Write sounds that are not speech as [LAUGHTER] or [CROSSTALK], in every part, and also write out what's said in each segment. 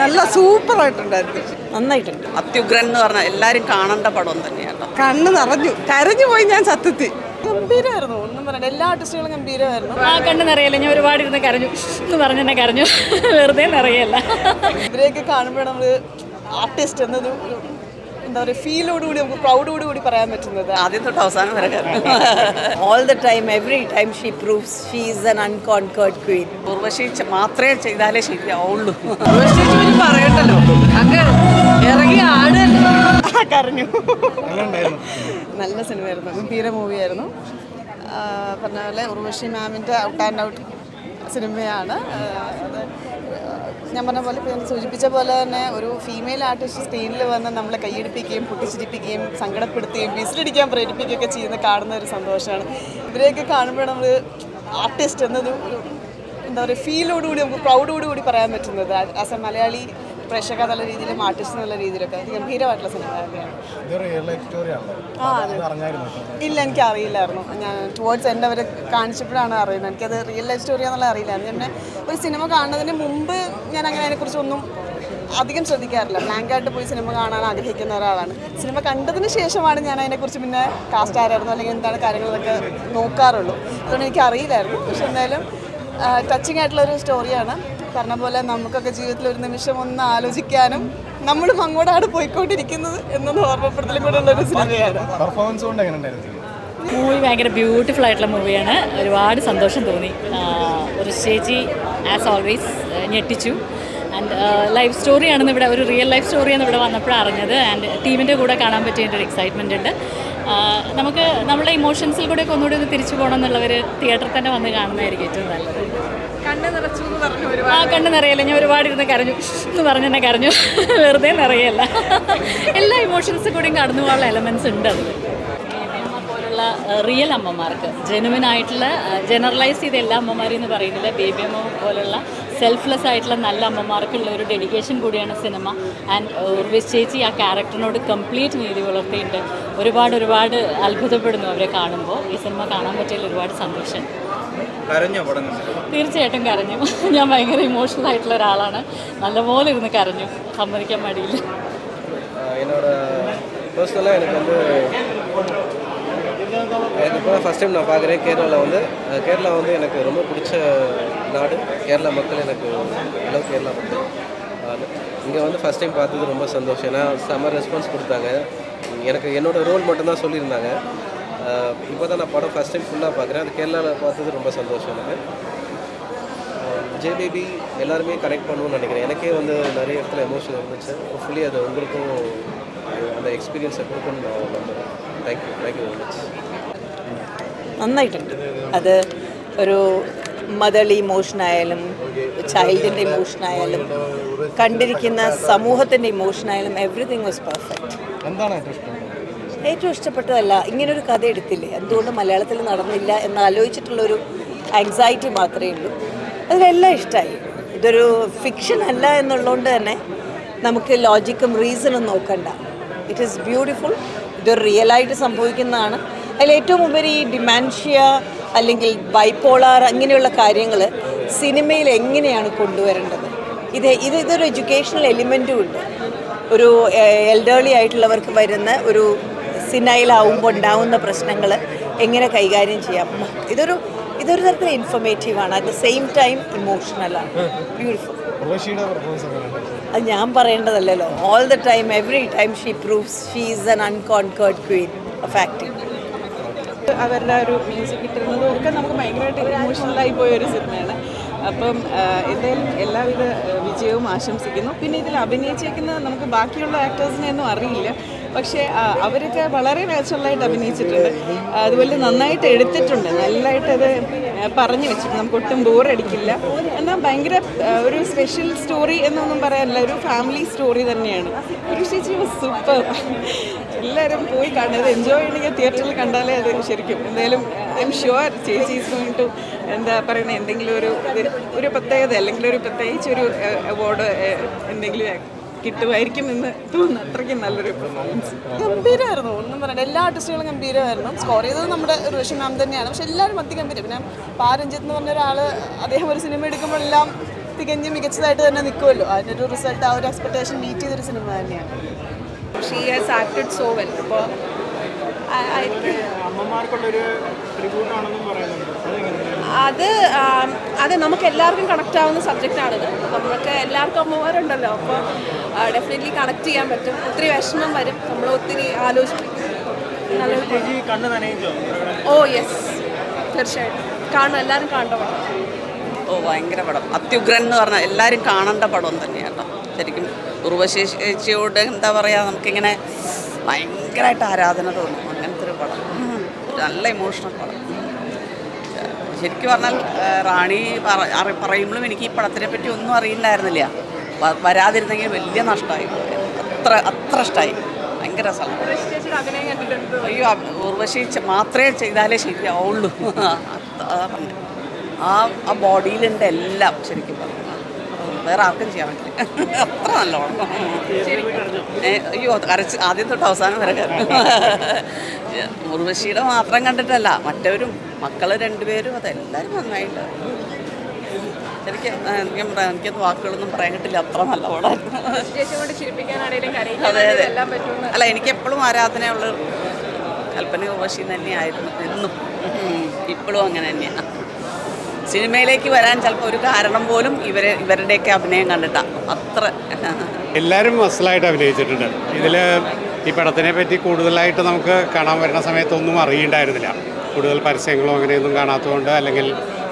നല്ല സൂപ്പർ ആയിട്ടുണ്ടായിരുന്നു നന്നായിട്ടുണ്ട്. അത്യുഗ്രൻ എന്ന് പറഞ്ഞാൽ എല്ലാവരും കാണേണ്ട പടം തന്നെയാണ് കണ്ണ് നിറഞ്ഞു. കരഞ്ഞു പോയി ഞാൻ സത്യത്തിൽ. ഗംഭീരമായിരുന്നു ഒന്നും പറയണ്ട. എല്ലാ ആർട്ടിസ്റ്റുകളും ഗംഭീരമായിരുന്നു. ആ കണ്ണ് നിറയല്ല? ഞാൻ ഒരുപാട് ഇരുന്ന് കരഞ്ഞു. എന്ന് പറഞ്ഞു തന്നെ കരഞ്ഞു. വെറുതെ നിറയല്ല. ഇവരെയൊക്കെ കാണുമ്പോഴാണ് നമ്മൾ ആർട്ടിസ്റ്റ് എന്നത് ഒരു എന്താ പറയുക ഫീലോടുകൂടി നമുക്ക് പ്രൗഡോട് കൂടി പറയാൻ പറ്റുന്നത്. ആദ്യം തൊട്ട് അവസാനം വരെ all the time every time she she she she is unconquered queen. Urvashi മാത്രമേ ചെയ്താലേ ശരിയാവുള്ളൂ. പറയണ്ടല്ലോ. അങ്ങ് ഇറങ്ങി ആടല്ലോ കരഞ്ഞു. നല്ല സിനിമയായിരുന്നു. ഗംഭീര മൂവിയായിരുന്നു. പറഞ്ഞ പോലെ ഉർവശി മാമിന്റെ ഔട്ട് ആൻഡ് ഔട്ട് സിനിമയാണ്. ഞാൻ പറഞ്ഞ പോലെ ഇപ്പോൾ സൂചിപ്പിച്ച പോലെ തന്നെ ഒരു ഫീമെയിൽ ആർട്ടിസ്റ്റ് സ്ക്രീനിൽ വന്ന് നമ്മളെ കൈയടിപ്പിക്കുകയും പൊട്ടിച്ചിരിപ്പിക്കുകയും സങ്കടപ്പെടുത്തുകയും വിസിലടിക്കാൻ പ്രേരിപ്പിക്കുകയൊക്കെ ചെയ്യുന്ന കാണുന്ന ഒരു സന്തോഷമാണ്. ഇവരെയൊക്കെ കാണുമ്പോൾ നമ്മൾ ആർട്ടിസ്റ്റ് എന്നത് ഒരു എന്താ പറയുക ഫീലോടുകൂടി നമുക്ക് പ്രൗഡോടുകൂടി പറയാൻ പറ്റുന്നത്. ആസ് എ മലയാളി പ്രേക്ഷക എന്നുള്ള രീതിയിലും ആർട്ടിസ്റ്റ് എന്നുള്ള രീതിയിലൊക്കെ ഗംഭീരമായിട്ടുള്ള സിനിമ തന്നെയാണ് ആ അതെ ഇല്ല എനിക്ക് അറിയില്ലായിരുന്നു. ഞാൻ ടുവേർഡ്സ് എന്റെ അവർ കാണിച്ചപ്പോഴാണ് അറിയുന്നത്. എനിക്കത് റിയൽ ലൈഫ് സ്റ്റോറി എന്നുള്ള അറിയില്ലായിരുന്നു പിന്നെ ഒരു സിനിമ കാണുന്നതിന് മുമ്പ് ഞാൻ അങ്ങനെ അതിനെക്കുറിച്ചൊന്നും അധികം ശ്രദ്ധിക്കാറില്ല. ബ്ലാങ്കായിട്ട് പോയി സിനിമ കാണാൻ ആഗ്രഹിക്കുന്ന ഒരാളാണ്. സിനിമ കണ്ടതിന് ശേഷമാണ് ഞാൻ അതിനെക്കുറിച്ച് പിന്നെ കാസ്റ്റ് ആരായിരുന്നു അല്ലെങ്കിൽ എന്താണ് കാര്യങ്ങളൊക്കെ നോക്കാറുള്ളൂ. അതുകൊണ്ട് എനിക്ക് അറിയില്ലായിരുന്നു. പക്ഷെ എന്തായാലും ടച്ചിങ് ആയിട്ടുള്ളൊരു സ്റ്റോറിയാണ് പറഞ്ഞ പോലെ നമുക്കൊക്കെ ജീവിതത്തിൽ ഒരു നിമിഷം ഒന്ന് ആലോചിക്കാനും നമ്മളും അങ്ങോട്ടാണ് പോയിക്കൊണ്ടിരിക്കുന്നത് എന്നൊന്ന് ഓർമ്മപ്പെടുത്തലും കൂടെ ഉള്ളൊരു സിനിമയാണ്. മൂവി ഭയങ്കര ബ്യൂട്ടിഫുൾ ആയിട്ടുള്ള മൂവിയാണ് ഒരുപാട് സന്തോഷം തോന്നി. ഒരു ചേച്ചി ആസ് ഓൾവേസ് ഞെട്ടിച്ചു. ആൻഡ് ലൈഫ് സ്റ്റോറിയാണെന്ന് ഇവിടെ ഒരു റിയൽ ലൈഫ് സ്റ്റോറിയാണ് ഇവിടെ വന്നപ്പോഴാണ് അറിഞ്ഞത്. ആൻഡ് ടീമിന്റെ കൂടെ കാണാൻ പറ്റിയതിന്റെ ഒരു എക്സൈറ്റ്മെന്റ് ഉണ്ട്. നമുക്ക് നമ്മുടെ ഇമോഷൻസിൽ കൂടെ ഒക്കെ ഒന്നുകൂടി ഒന്ന് തിരിച്ചു പോകണം എന്നുള്ളവർ തിയേറ്ററിൽ തന്നെ വന്ന് കാണുന്നതായിരിക്കും ഏറ്റവും നല്ലത്. ആ കണ്ണ് നിറയല്ല? ഞാൻ ഒരുപാട് ഇരുന്ന് കരഞ്ഞു. എന്ന് പറഞ്ഞ് തന്നെ കരഞ്ഞു. [LAUGHS] വെറുതെ നിറയല്ല. [LAUGHS] എല്ലാ ഇമോഷൻസും കൂടിയും കടന്നു പോകാനുള്ള എലമെൻസ് ഉണ്ട് അതിൽ അമ്മ പോലുള്ള റിയൽ അമ്മമാർക്ക് ജെനുവിൻ ആയിട്ടുള്ള ജനറലൈസ് ചെയ്ത എല്ലാ അമ്മമാരും എന്ന് പറയുന്നില്ല ബേബി അമ്മ പോലുള്ള സെൽഫ്ലെസ് ആയിട്ടുള്ള നല്ല അമ്മമാർക്കുള്ള ഒരു ഡെഡിക്കേഷൻ കൂടിയാണ് സിനിമ ആൻഡ് ഉർവിസ് ചേച്ചി ആ ക്യാരക്ടറിനോട് കംപ്ലീറ്റ് നീതി പുലർത്തിയിട്ട് ഒരുപാട് ഒരുപാട് അത്ഭുതപ്പെടുന്നു അവരെ കാണുമ്പോൾ ഈ സിനിമ കാണാൻ പറ്റിയതിൽ ഒരുപാട് സന്തോഷം കരഞ്ഞോ പടം കണ്ടിട്ട് തീർച്ചയായിട്ടും കരഞ്ഞു [LAUGHS] ഞാൻ ഭയങ്കര ഇമോഷണൽ ആയിട്ടുള്ള ഒരാളാണ് നല്ലപോലെ ഇരുന്ന് കരഞ്ഞു സമ്മതിക്കാൻ മടിയില്ല என்னோட பர்சனலாக எனக்கு வந்து எனக்கு இப்போ ஃபஸ்ட் டைம் நான் பார்க்குறேன் கேரளாவில் வந்து அஹ், கேரளா வந்து எனக்கு ரொம்ப பிடிச்ச நாடு கேரளா மக்கள் எனக்கு லவ் கேரளா மக்கள் இங்கே வந்து ஃபஸ்ட் டைம் பார்த்தது ரொம்ப சந்தோஷம் ஏன்னா செம்ம ரெஸ்பான்ஸ் கொடுத்தாங்க எனக்கு என்னோட ரோல் மட்டும்தான் சொல்லியிருந்தாங்க இப்போ தான் நான் படம் ஃபஸ்ட் டைம் ஃபுல்லாக பார்க்குறேன் அது கேரளாவில் பார்த்தது ரொம்ப சந்தோஷம் எனக்கு விஜய் பேபி எல்லாருமே கனெக்ட் பண்ணுவோம்னு நினைக்கிறேன் எனக்கே வந்து நிறைய இடத்துல எமோஷன் இருந்துச்சு ஹோப்ஃபுல்லி அது உங்களுக்கும் அந்த எக்ஸ்பீரியன்ஸை கொடுக்கணும்னு நான் நம்புகிறேன் தேங்க்யூ தேங்க்யூ வெரி மச் നന്നായിട്ടുണ്ട് അത് ഒരു മദർലി ഇമോഷൻ ആയാലും ചൈൽഡിന്റെ ഇമോഷൻ ആയാലും കണ്ടിരിക്കുന്ന സമൂഹത്തിന്റെ ഇമോഷൻ ആയാലും എവറിഥിങ് വാസ് പെർഫെക്റ്റ് ഏറ്റവും ഇഷ്ടപ്പെട്ടത്? ഏറ്റവും ഇഷ്ടപ്പെട്ടതല്ല ഇങ്ങനൊരു കഥ എടുത്തില്ലേ? എന്തുകൊണ്ട് മലയാളത്തിൽ നടന്നില്ല എന്ന് ആലോചിച്ചിട്ടുള്ളൊരു ആങ്സൈറ്റി മാത്രമേ ഉള്ളൂ. അതിലെല്ലാം ഇഷ്ടമായി ഇതൊരു ഫിക്ഷൻ അല്ല എന്നുള്ളതുകൊണ്ട് തന്നെ നമുക്ക് ലോജിക്കും റീസണും നോക്കണ്ട. ഇറ്റ് ഈസ് ബ്യൂട്ടിഫുൾ ഇതൊരു റിയലായിട്ട് സംഭവിക്കുന്നതാണ്. അതിൽ ഏറ്റവും ഉപരി ഡിമാൻഷ്യ അല്ലെങ്കിൽ ബൈപ്പോളാർ അങ്ങനെയുള്ള കാര്യങ്ങൾ സിനിമയിൽ എങ്ങനെയാണ് കൊണ്ടുവരേണ്ടത്? ഇത് ഇത് ഇതൊരു എഡ്യൂക്കേഷണൽ എലിമെന്റും ഉണ്ട്. ഒരു എൽഡേർലി ആയിട്ടുള്ളവർക്ക് വരുന്ന ഒരു സിനയിലാവുമ്പോൾ ഉണ്ടാവുന്ന പ്രശ്നങ്ങൾ എങ്ങനെ കൈകാര്യം ചെയ്യാം? ഇതൊരു ഇതൊരു തരത്തിൽ ഇൻഫർമേറ്റീവ് ആണ്. അറ്റ് ദ സെയിം ടൈം ഇമോഷണലാണ് ബ്യൂട്ടിഫുൾ അത് ഞാൻ പറയേണ്ടതല്ലല്ലോ. All the time every time she proves she is an unconquered queen of acting അവരുടെ ഒരു മ്യൂസിക് കിട്ടുന്നതും ഒക്കെ നമുക്ക് ഭയങ്കരമായിട്ട് ഇമോഷണലായി പോയ ഒരു സിനിമയാണ്. അപ്പം എന്തായാലും എല്ലാവിധ വിജയവും ആശംസിക്കുന്നു. പിന്നെ ഇതിൽ അഭിനയിച്ചേക്കുന്ന നമുക്ക് ബാക്കിയുള്ള ആക്ടേഴ്സിനെ ഒന്നും അറിയില്ല. പക്ഷേ അവരൊക്കെ വളരെ നാച്ചുറലായിട്ട് അഭിനയിച്ചിട്ടുണ്ട്. അതുപോലെ നന്നായിട്ട് എടുത്തിട്ടുണ്ട്. നല്ലതായിട്ട് അത് ആ, പറഞ്ഞു വെച്ചിട്ട് നമുക്ക് ഒട്ടും ബോറടിക്കില്ല എന്നാൽ ഭയങ്കര ഒരു സ്പെഷ്യൽ സ്റ്റോറി എന്നൊന്നും പറയാനില്ല. ഒരു ഫാമിലി സ്റ്റോറി തന്നെയാണ്. ഒരു ചേച്ചി സൂപ്പർ എല്ലാവരും പോയി കാണുന്നത് എൻജോയ് ചെയ്യണമെങ്കിൽ തിയേറ്ററിൽ കണ്ടാലേ അത് ശരിക്കും. എന്തായാലും ഐ എം ഷുവർ ചേച്ചി ടു എന്താ പറയുന്നത് എന്തെങ്കിലും ഒരു ഒരു പ്രത്യേകത അല്ലെങ്കിൽ ഒരു പ്രത്യേകിച്ച് ഒരു അവാർഡ് എന്തെങ്കിലും കിട്ടുമായിരിക്കും എന്ന് തോന്നുന്നു. അത്രയ്ക്കും നല്ലൊരു പെർഫോമൻസ് ഗംഭീരമായിരുന്നു. ഒന്നും പറയണ്ട. എല്ലാ ആർട്ടിസ്റ്റുകളും ഗംഭീരമായിരുന്നു. സ്കോർ ചെയ്തത് നമ്മുടെ റോഷി മാം തന്നെയാണ്. പക്ഷെ എല്ലാവരും അതിഗംഭീരം. പിന്നെ പാരഞ്ജിത്ത് എന്ന് പറഞ്ഞ ഒരാൾ അദ്ദേഹം ഒരു സിനിമ എടുക്കുമ്പോൾ എല്ലാം തികഞ്ഞ് മികച്ചതായിട്ട് തന്നെ നിൽക്കുമല്ലോ അതിനൊരു റിസൾട്ട് ആ ഒരു എക്സ്പെക്ടേഷൻ മീറ്റ് ചെയ്തൊരു സിനിമ തന്നെയാണ്. She has acted so well അപ്പോൾ അത് അത് നമുക്ക് എല്ലാവർക്കും കണക്റ്റ് ആവുന്ന സബ്ജക്റ്റാണിത് നമുക്ക് എല്ലാവർക്കും അമ്മമാരുണ്ടല്ലോ. അപ്പോൾ ഡെഫിനറ്റ്ലി കണക്ട് ചെയ്യാൻ പറ്റും. ഒത്തിരി വിഷമം വരും. നമ്മൾ ഒത്തിരി ആലോചിപ്പിക്കും ഓ യെസ് തീർച്ചയായിട്ടും. കാണണം. എല്ലാവരും കാണേണ്ട പടം. ഓ ഭയങ്കര പടം. അത്യുഗ്രൻ എന്ന് പറഞ്ഞാൽ എല്ലാവരും കാണേണ്ട പടം തന്നെയാണ് ശരിക്കും ഉർവശേഷിയോട് എന്താ പറയുക നമുക്കിങ്ങനെ ഭയങ്കരമായിട്ട് ആരാധന തോന്നും. അങ്ങനത്തെ ഒരു പടം. നല്ല ഇമോഷണൽ പടം. ശരിക്കും പറഞ്ഞാൽ റാണി പറ- പറയുമ്പോഴും എനിക്ക് ഈ പടത്തിനെ പറ്റി ഒന്നും അറിയില്ലായിരുന്നില്ല. വരാതിരുന്നെങ്കിൽ വലിയ നഷ്ടമായി അത്ര അത്ര ഇഷ്ടമായി ഭയങ്കര സ്ഥലം അയ്യോ ഉർവശി മാത്രമേ ചെയ്താലേ ശരിയാവുള്ളൂ. ആ ആ ബോഡിയിലുണ്ട് എല്ലാം ശരിക്കും പറഞ്ഞു വേറെ ആർക്കും ചെയ്യാൻ പറ്റില്ല. അത്ര നല്ലോണം അയ്യോ കരച്ച് ആദ്യം തൊട്ട് അവസാനം വരെ കരഞ്ഞു. ഉർവശിയുടെ മാത്രം കണ്ടിട്ടല്ല മറ്റവരും മക്കൾ രണ്ടുപേരും അതെല്ലാവരും നന്നായിട്ട് എനിക്ക് ഞാൻ പറയാം എനിക്കത് വാക്കുകളൊന്നും പറയാൻ കിട്ടില്ല അത്ര നല്ല പടമായിരുന്നു അതെ അതെ. അല്ല എനിക്ക് എപ്പോഴും ആരാധനയുള്ള കൽപ്പന ഉപശി തന്നെയായിരുന്നു. എന്നും. ഇപ്പോഴും അങ്ങനെ തന്നെയാണ് സിനിമയിലേക്ക് വരാൻ ചിലപ്പോൾ ഒരു കാരണം പോലും ഇവരെ ഇവരുടെയൊക്കെ അഭിനയം കണ്ടിട്ടാണ് അത്ര. എല്ലാവരും മസിലായിട്ട് അഭിനയിച്ചിട്ടുണ്ട്. ഇതിൽ ഈ പടത്തിനെ പറ്റി കൂടുതലായിട്ട് നമുക്ക് കാണാൻ വരുന്ന സമയത്തൊന്നും അറിയണ്ടായിരുന്നില്ല. കൂടുതൽ പരസ്യങ്ങളോ അങ്ങനെയൊന്നും കാണാത്തതുകൊണ്ട് അല്ലെങ്കിൽ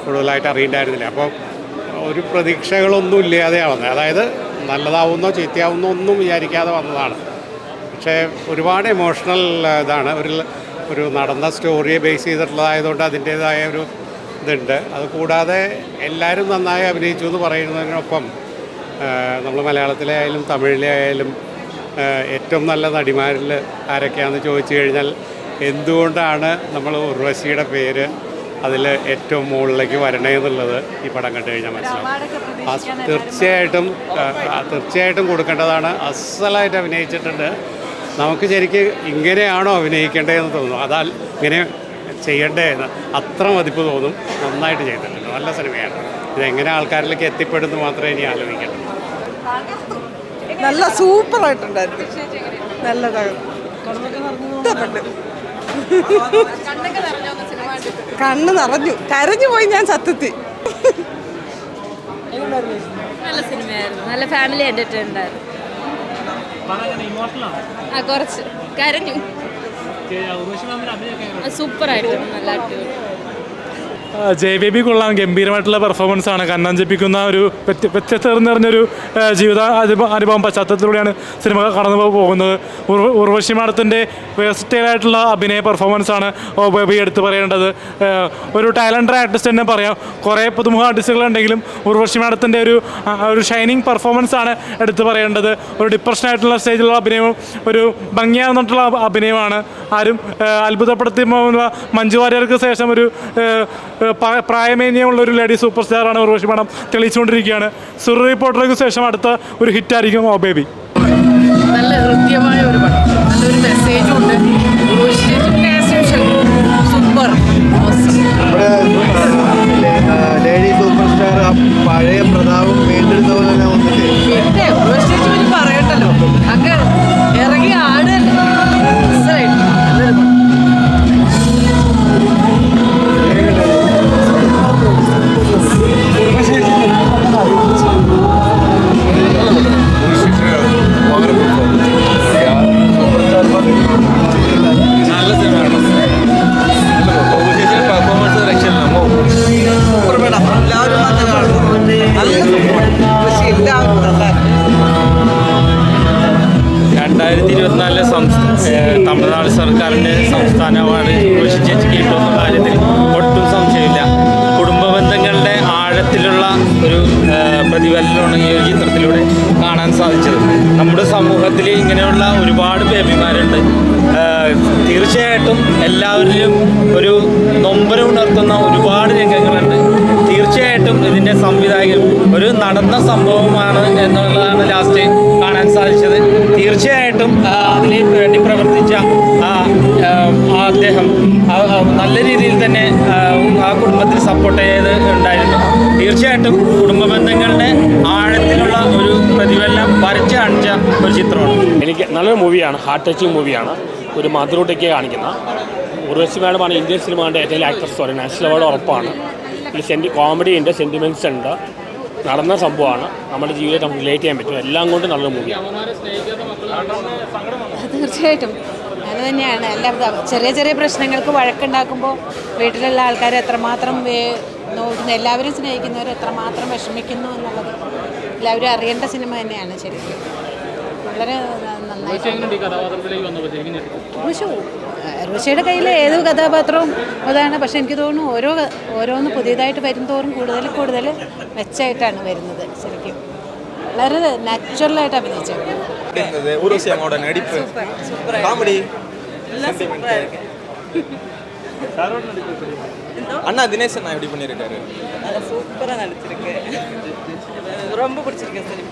കൂടുതലായിട്ട് അറിയണ്ടായിരുന്നില്ല. അപ്പോൾ ഒരു പ്രതീക്ഷകളൊന്നും വന്നത് അതായത് നല്ലതാവുന്നോ ചീത്തയാവുന്നോ ഒന്നും വിചാരിക്കാതെ വന്നതാണ്. പക്ഷേ ഒരുപാട് ഇമോഷണൽ ഇതാണ്. ഒരു ഒരു നടന്ന സ്റ്റോറിയെ ബേസ് ചെയ്തിട്ടുള്ളതായതുകൊണ്ട് അതിന്റേതായ ഒരു ഇതുണ്ട്. അത് കൂടാതെ എല്ലാവരും നന്നായി അഭിനയിച്ചു എന്ന് പറയുന്നതിനൊപ്പം നമ്മൾ മലയാളത്തിലെ ആയാലും തമിഴിലെ ആയാലും ഏറ്റവും നല്ല നടിമാരിൽ ആരൊക്കെയാണെന്ന് ചോദിച്ചു കഴിഞ്ഞാൽ എന്തുകൊണ്ടാണ് നമ്മൾ ഉർവശിയുടെ പേര് അതിൽ ഏറ്റവും മുകളിലേക്ക് വരണേ എന്നുള്ളത് ഈ പടം കണ്ടു കഴിഞ്ഞാൽ മനസ്സിലാവും. അസ് തീർച്ചയായിട്ടും തീർച്ചയായിട്ടും കൊടുക്കേണ്ടതാണ്. അസലായിട്ട് അഭിനയിച്ചിട്ടുണ്ട്. നമുക്ക് ശരിക്ക് ഇങ്ങനെയാണോ അഭിനയിക്കേണ്ടതെന്ന് തോന്നുന്നു. അതാ ഇങ്ങനെ ചെയ്യണ്ടേ എന്ന് അത്ര മതിപ്പ് തോന്നും. നന്നായിട്ട് ചെയ്തിട്ടുണ്ട്. നല്ല സിനിമയാണ്. ഇതെങ്ങനെ ആൾക്കാരിലേക്ക് എത്തിപ്പെടുന്നു മാത്രമേ ഇനി ആലോചിക്കണം നല്ല സൂപ്പർ ആയിട്ടുണ്ടായിരുന്നു നല്ലതാണ് ഇഷ്ടപ്പെട്ടു കണ്ണ് നിറഞ്ഞു. കരഞ്ഞു പോയി ഞാൻ സത്യത്തിൽ. നല്ല സിനിമയായിരുന്നു. നല്ല ഫാമിലി എന്റർടൈൻമെന്റ് ആയിരുന്നു ആ കുറച്ച്. കരഞ്ഞു. സൂപ്പർ ആയിരുന്നു നല്ല അടിപൊളി. ജെ ബി ബി കൊള്ളാം. ഗംഭീരമായിട്ടുള്ള പെർഫോമൻസ് ആണ്. കണ്ണൻ ജപിക്കുന്ന ഒരു വ്യത്യസ്തറിഞ്ഞൊരു ജീവിത അനുഭവ പശ്ചാത്തലത്തിലൂടെയാണ് സിനിമ കടന്നു പോകുന്നത്. ഉർവ- ഉർവശി മാഡത്തിന്റെ വേസ്റ്റൈലായിട്ടുള്ള അഭിനയ പെർഫോമൻസ് ആണ് ബേബി എടുത്തു പറയേണ്ടത്. ഒരു ടാലന്റഡ് ആർട്ടിസ്റ്റ് തന്നെ പറയാം. കുറേ പുതുമുഖ ആർട്ടിസ്റ്റുകളുണ്ടെങ്കിലും ഉർവശി മാഡത്തിന്റെ ഒരു ഒരു ഷൈനിങ് പെർഫോമൻസ് ആണ് എടുത്തു പറയേണ്ടത്. ഒരു ഡിപ്രഷൻ ആയിട്ടുള്ള സ്റ്റേജിലുള്ള അഭിനയവും ഒരു ഭംഗിയാർന്നിട്ടുള്ള അഭിനയമാണ്. ആരും ആ, അത്ഭുതപ്പെടുത്തി പോകുന്ന മഞ്ജു വാര്യർക്ക് ശേഷം ഒരു പ്രായമേന്യമുള്ള ഒരു ലേഡി സൂപ്പർ സ്റ്റാറാണ് ഉർവശി മാഡം തെളിയിച്ചുകൊണ്ടിരിക്കുകയാണ്. സുറി റിപ്പോർട്ടർക്ക് ശേഷം അടുത്ത ഒരു ഹിറ്റായിരിക്കും ഓ ബേബി. നല്ല ഹൃദ്യമായ ഒരു പടം. നല്ലൊരു മെസ്സേജും ഉണ്ട്. രണ്ടായിരത്തി ഇരുപത്തിനാലിലെ തമിഴ്നാട് സർക്കാരിന്റെ സംസ്ഥാന അവാർഡ് ചേച്ചിക്ക് കിട്ടുമെന്ന കാര്യത്തിൽ ഒട്ടും സംശയമില്ല. കുടുംബ ബന്ധങ്ങളുടെ ആഴത്തിലുള്ള ഒരു പ്രതിഫലനമാണ് ഈ ഒരു ചിത്രത്തിലൂടെ കാണാൻ സാധിച്ചത്. നമ്മുടെ സമൂഹത്തിൽ ഇങ്ങനെയുള്ള ഒരുപാട് ബേബിമാരുണ്ട്. തീർച്ചയായിട്ടും എല്ലാവരിലും ഒരു നൊമ്പരം ഉണർത്തുന്ന ഒരുപാട് രംഗങ്ങളുണ്ട്. തീർച്ചയായിട്ടും ഇതിന്റെ സംവിധായകൻ ഒരു നടന്ന സംഭവമാണ് എന്നുള്ളതാണ് ലാസ്റ്റ് തീർച്ചയായിട്ടും അതിന് വേണ്ടി പ്രവർത്തിച്ച അദ്ദേഹം നല്ല രീതിയിൽ തന്നെ ആ, കുടുംബത്തിൽ സപ്പോർട്ട് ചെയ്ത് ഉണ്ടായിരുന്നു. തീർച്ചയായും തീർച്ചയായിട്ടും കുടുംബ ബന്ധങ്ങളുടെ ആഴത്തിലുള്ള ഒരു പ്രതിഫലനം വരച്ച് കാണിച്ച ഒരു ചിത്രമാണ്. എനിക്ക് നല്ലൊരു മൂവിയാണ് ഹാർട്ട് ടച്ചിങ് മൂവിയാണ്. ഒരു മാതൃകൂട്ടയ്ക്ക് കാണിക്കുന്ന. ഉർവശി മാഡമാണ് ഇന്ത്യൻ സിനിമയുടെ ഏറ്റവും ആക്ട്രസ് പറയുന്നത്. നാഷണൽ അവാർഡ് ഉറപ്പാണ്. ഇതിൽ സെന്റി കോമഡി ഉണ്ട് സെന്റിമെന്റ്സ് ഉണ്ട്. നടന്ന സംഭവമാണ്. നമ്മുടെ ജീവിതത്തെ നമുക്ക് റിലേറ്റ് ചെയ്യാൻ പറ്റും. എല്ലാം കൊണ്ടും നല്ലൊരു മൂവിയാണ് തീർച്ചയായിട്ടും. അത് തന്നെയാണ്. എല്ലാ ചെറിയ ചെറിയ പ്രശ്നങ്ങൾക്ക് വഴക്കുണ്ടാക്കുമ്പോൾ വീട്ടിലുള്ള ആൾക്കാർ എത്രമാത്രം നോക്കുന്ന എല്ലാവരും സ്നേഹിക്കുന്നവർ എത്രമാത്രം വിഷമിക്കുന്നു എന്നുള്ളത് എല്ലാവരും അറിയേണ്ട സിനിമ തന്നെയാണ് ശരിക്കും വളരെ നന്നായി ഋഷു ഋഷിയുടെ കയ്യിൽ ഏത് കഥാപാത്രവും അതാണ് പക്ഷെ എനിക്ക് തോന്നുന്നു ഓരോ ഓരോന്ന് പുതിയതായിട്ട് വരും തോറും കൂടുതൽ കൂടുതൽ മെച്ചമായിട്ടാണ് വരുന്നത് ശരിക്കും വളരെ നാച്ചുറലായിട്ട് അഭിനയിച്ചത് ஊர்வசி அம்மாவோட நடிப்பு காமெடி அண்ணா தினேஷ் அண்ணா எப்படி பண்ணியிருக்காரு சூப்பராக நடிச்சிருக்கு ரொம்ப பிடிச்சிருக்கு சார்